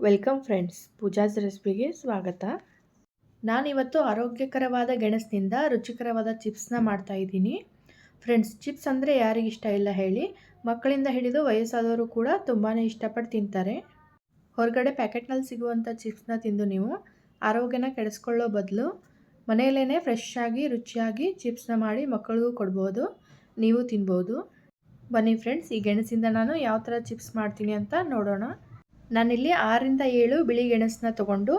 Welcome friends, Pooja's ರೆಸಿಪಿಗೆ ಸ್ವಾಗತ. ನಾನಿವತ್ತು ಆರೋಗ್ಯಕರವಾದ ಗೆಣಸಿನಿಂದ ರುಚಿಕರವಾದ ಚಿಪ್ಸ್ನ ಮಾಡ್ತಾ ಇದ್ದೀನಿ. ಫ್ರೆಂಡ್ಸ್, ಚಿಪ್ಸ್ ಅಂದರೆ ಯಾರಿಗೆ ಇಷ್ಟ ಇಲ್ಲ ಹೇಳಿ, ಮಕ್ಕಳಿಂದ ಹಿಡಿದು ವಯಸ್ಸಾದವರು ಕೂಡ ತುಂಬಾ ಇಷ್ಟಪಟ್ಟು ತಿಂತಾರೆ. ಹೊರಗಡೆ ಪ್ಯಾಕೆಟ್ನಲ್ಲಿ ಸಿಗುವಂಥ ಚಿಪ್ಸ್ನ ತಿಂದು ನೀವು ಆರೋಗ್ಯನ ಕೆಡಿಸ್ಕೊಳ್ಳೋ ಬದಲು ಮನೆಯಲ್ಲೇ ಫ್ರೆಶ್ ಆಗಿ, ರುಚಿಯಾಗಿ ಚಿಪ್ಸ್ನ ಮಾಡಿ ಮಕ್ಕಳಿಗೂ ಕೊಡ್ಬೋದು, ನೀವು ತಿನ್ಬೋದು. ಬನ್ನಿ ಫ್ರೆಂಡ್ಸ್, ಈ ಗೆಣಸಿಂದ ನಾನು ಯಾವ ಥರ ಚಿಪ್ಸ್ ಮಾಡ್ತೀನಿ ಅಂತ ನೋಡೋಣ. ನಾನಿಲ್ಲಿ ಆರರಿಂದ ಏಳು ಬಿಳಿ ಗೆಣಸನ್ನ ತೊಗೊಂಡು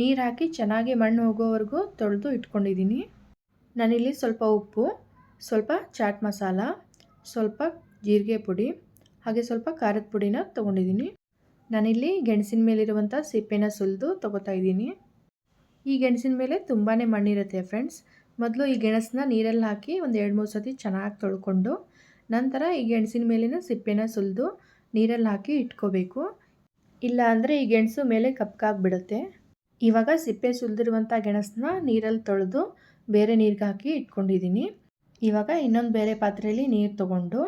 ನೀರು ಹಾಕಿ ಚೆನ್ನಾಗಿ ಮಣ್ಣು ಹೋಗೋವರೆಗೂ ತೊಳೆದು ಇಟ್ಕೊಂಡಿದ್ದೀನಿ. ನಾನಿಲ್ಲಿ ಸ್ವಲ್ಪ ಉಪ್ಪು, ಸ್ವಲ್ಪ ಚಾಟ್ ಮಸಾಲ, ಸ್ವಲ್ಪ ಜೀರಿಗೆ ಪುಡಿ, ಹಾಗೆ ಸ್ವಲ್ಪ ಖಾರದ ಪುಡಿನ ತೊಗೊಂಡಿದ್ದೀನಿ. ನಾನಿಲ್ಲಿ ಗೆಣಸಿನ ಮೇಲಿರುವಂಥ ಸಿಪ್ಪೆನ ಸುಲಿದು ತೊಗೋತಾ ಇದ್ದೀನಿ. ಈ ಗೆಣಸಿನ ಮೇಲೆ ತುಂಬಾ ಮಣ್ಣಿರುತ್ತೆ ಫ್ರೆಂಡ್ಸ್. ಮೊದಲು ಈ ಗೆಣಸನ್ನ ನೀರಲ್ಲಿ ಹಾಕಿ ಒಂದು ಎರಡು ಮೂರು ಸತಿ ಚೆನ್ನಾಗಿ ತೊಳ್ಕೊಂಡು ನಂತರ ಈ ಗೆಣಸಿನ ಮೇಲಿನ ಸಿಪ್ಪೆನ ಸುಲಿದು ನೀರಲ್ಲಿ ಹಾಕಿ ಇಟ್ಕೋಬೇಕು. ಇಲ್ಲ ಅಂದರೆ ಈ ಗೆಣಸು ಮೇಲೆ ಕಪ್ಕಾಗ್ಬಿಡುತ್ತೆ ಇವಾಗ ಸಿಪ್ಪೆ ಸುಲಿದಿರುವಂಥ ಗೆಣಸನ್ನ ನೀರಲ್ಲಿ ತೊಳೆದು ಬೇರೆ ನೀರಿಗೆ ಹಾಕಿ ಇಟ್ಕೊಂಡಿದ್ದೀನಿ ಇವಾಗ ಇನ್ನೊಂದು ಬೇರೆ ಪಾತ್ರೆಯಲ್ಲಿ ನೀರು ತೊಗೊಂಡು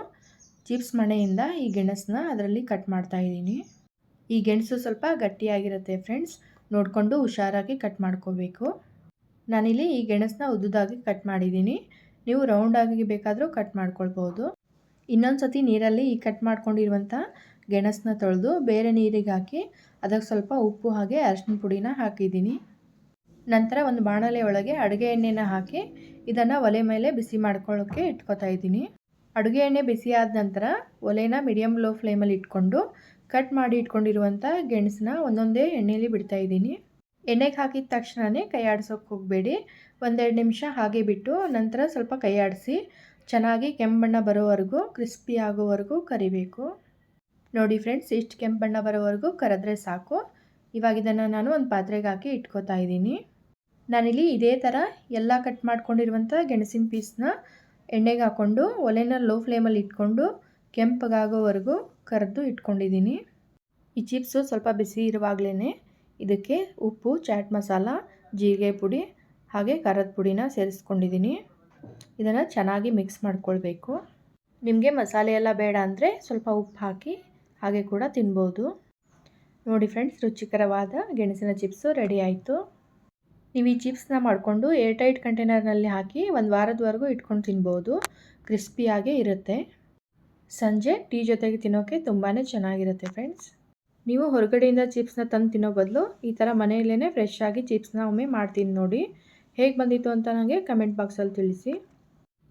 ಚಿಪ್ಸ್ ಮಣೆಯಿಂದ ಈ ಗೆಣಸನ್ನ ಅದರಲ್ಲಿ ಕಟ್ ಮಾಡ್ತಾ ಇದ್ದೀನಿ ಈ ಗೆಣಸು ಸ್ವಲ್ಪ ಗಟ್ಟಿಯಾಗಿರುತ್ತೆ ಫ್ರೆಂಡ್ಸ್. ನೋಡಿಕೊಂಡು ಹುಷಾರಾಗಿ ಕಟ್ ಮಾಡ್ಕೋಬೇಕು. ನಾನಿಲ್ಲಿ ಈ ಗೆಣಸನ್ನ ಉದ್ದುದಾಗಿ ಕಟ್ ಮಾಡಿದ್ದೀನಿ ನೀವು ರೌಂಡಾಗಿ ಬೇಕಾದರೂ ಕಟ್ ಮಾಡ್ಕೊಳ್ಬೋದು. ಇನ್ನೊಂದು ಸತಿ ನೀರಲ್ಲಿ ಈ ಕಟ್ ಮಾಡ್ಕೊಂಡಿರುವಂಥ ಗೆಣಸನ್ನ ತೊಳೆದು ಬೇರೆ ನೀರಿಗೆ ಹಾಕಿ ಅದಕ್ಕೆ ಸ್ವಲ್ಪ ಉಪ್ಪು ಹಾಗೆ ಅರಿಶಿನ ಪುಡಿನ ಹಾಕಿದ್ದೀನಿ. ನಂತರ ಒಂದು ಬಾಣಲೆ ಒಳಗೆ ಅಡುಗೆ ಎಣ್ಣೆನ ಹಾಕಿ ಇದನ್ನು ಒಲೆ ಮೇಲೆ ಬಿಸಿ ಮಾಡ್ಕೊಳ್ಳೋಕ್ಕೆ ಇಟ್ಕೊತಾ ಇದ್ದೀನಿ. ಅಡುಗೆ ಎಣ್ಣೆ ಬಿಸಿ ಆದ ನಂತರ ಒಲೆನ ಮೀಡಿಯಮ್ ಲೋ ಫ್ಲೇಮಲ್ಲಿ ಇಟ್ಕೊಂಡು ಕಟ್ ಮಾಡಿ ಇಟ್ಕೊಂಡಿರುವಂಥ ಗೆಣಸನ್ನ ಒಂದೊಂದೇ ಎಣ್ಣೆಯಲ್ಲಿ ಬಿಡ್ತಾ ಇದ್ದೀನಿ. ಎಣ್ಣೆಗೆ ಹಾಕಿದ ತಕ್ಷಣವೇ ಕೈ ಆಡಿಸೋಕೆ ಹೋಗಬೇಡಿ. ಒಂದೆರಡು ನಿಮಿಷ ಹಾಗೆ ಬಿಟ್ಟು ನಂತರ ಸ್ವಲ್ಪ ಕೈ ಆಡಿಸಿ ಚೆನ್ನಾಗಿ ಕೆಂಬಣ್ಣ ಬಣ್ಣ ಬರೋವರೆಗೂ, ಕ್ರಿಸ್ಪಿ ಆಗೋವರೆಗೂ ಕರಿಬೇಕು. ನೋಡಿ ಫ್ರೆಂಡ್ಸ್, ಇಷ್ಟು ಕೆಂಪಣ್ಣ ಬರೋವರೆಗೂ ಕರೆದ್ರೆ ಸಾಕು. ಇವಾಗ ಇದನ್ನು ನಾನು ಒಂದು ಪಾತ್ರೆಗೆ ಹಾಕಿ ಇಟ್ಕೋತಾ ಇದ್ದೀನಿ. ನಾನಿಲ್ಲಿ ಇದೇ ಥರ ಎಲ್ಲ ಕಟ್ ಮಾಡ್ಕೊಂಡಿರುವಂಥ ಗೆಣಸಿನ ಪೀಸ್ನ ಎಣ್ಣೆಗೆ ಹಾಕ್ಕೊಂಡು ಒಲೆನ ಲೋ ಫ್ಲೇಮಲ್ಲಿ ಇಟ್ಕೊಂಡು ಕೆಂಪಗಾಗೋವರೆಗೂ ಕರೆದು ಇಟ್ಕೊಂಡಿದ್ದೀನಿ. ಈ ಚಿಪ್ಸು ಸ್ವಲ್ಪ ಬಿಸಿ ಇರುವಾಗಲೇ ಇದಕ್ಕೆ ಉಪ್ಪು, ಚಾಟ್ ಮಸಾಲ, ಜೀರಿಗೆ ಪುಡಿ ಹಾಗೆ ಖಾರದ ಪುಡಿನ ಸೇರಿಸ್ಕೊಂಡಿದ್ದೀನಿ. ಇದನ್ನು ಚೆನ್ನಾಗಿ ಮಿಕ್ಸ್ ಮಾಡ್ಕೊಳ್ಬೇಕು. ನಿಮಗೆ ಮಸಾಲೆ ಎಲ್ಲ ಬೇಡ ಅಂದರೆ ಸ್ವಲ್ಪ ಉಪ್ಪು ಹಾಕಿ ಹಾಗೆ ಕೂಡ ತಿನ್ಬೋದು. ನೋಡಿ ಫ್ರೆಂಡ್ಸ್ ರುಚಿಕರವಾದ ಗೆಣಸಿನ ಚಿಪ್ಸು ರೆಡಿ ಆಯಿತು. ನೀವು ಈ ಚಿಪ್ಸ್ನ ಮಾಡಿಕೊಂಡು ಏರ್ಟೈಟ್ ಕಂಟೈನರ್ನಲ್ಲಿ ಹಾಕಿ ಒಂದು ವಾರದವರೆಗೂ ಇಟ್ಕೊಂಡು ತಿನ್ಬೋದು. ಕ್ರಿಸ್ಪಿಯಾಗೇ ಇರುತ್ತೆ. ಸಂಜೆ ಟೀ ಜೊತೆಗೆ ತಿನ್ನೋಕ್ಕೆ ತುಂಬಾ ಚೆನ್ನಾಗಿರುತ್ತೆ ಫ್ರೆಂಡ್ಸ್ ನೀವು ಹೊರಗಡೆಯಿಂದ ಚಿಪ್ಸ್ನ ತಂದು ತಿನ್ನೋ ಬದಲು ಈ ಥರ ಮನೆಯಲ್ಲೇ ಫ್ರೆಶ್ ಆಗಿ ಚಿಪ್ಸ್ನ ಒಮ್ಮೆ ಮಾಡ್ತೀನಿ ನೋಡಿ. ಹೇಗೆ ಬಂದಿತ್ತು ಅಂತ ನನಗೆ ಕಮೆಂಟ್ ಬಾಕ್ಸಲ್ಲಿ ತಿಳಿಸಿ.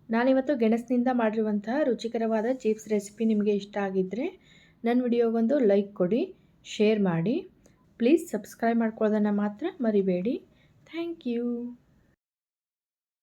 ನಾನಿವತ್ತು ಗೆಣಸಿನಿಂದ ಮಾಡಿರುವಂತಹ ರುಚಿಕರವಾದ ಚಿಪ್ಸ್ ರೆಸಿಪಿ ನಿಮಗೆ ಇಷ್ಟ ಆಗಿದ್ದರೆ ನನ್ನ ವಿಡಿಯೋಗೊಂದು ಲೈಕ್ ಕೊಡಿ, ಶೇರ್ ಮಾಡಿ. ಪ್ಲೀಸ್ ಸಬ್ಸ್ಕ್ರೈಬ್ ಮಾಡ್ಕೊಳ್ಳೋದನ್ನು ಮಾತ್ರ ಮರಿಬೇಡಿ. Thank you.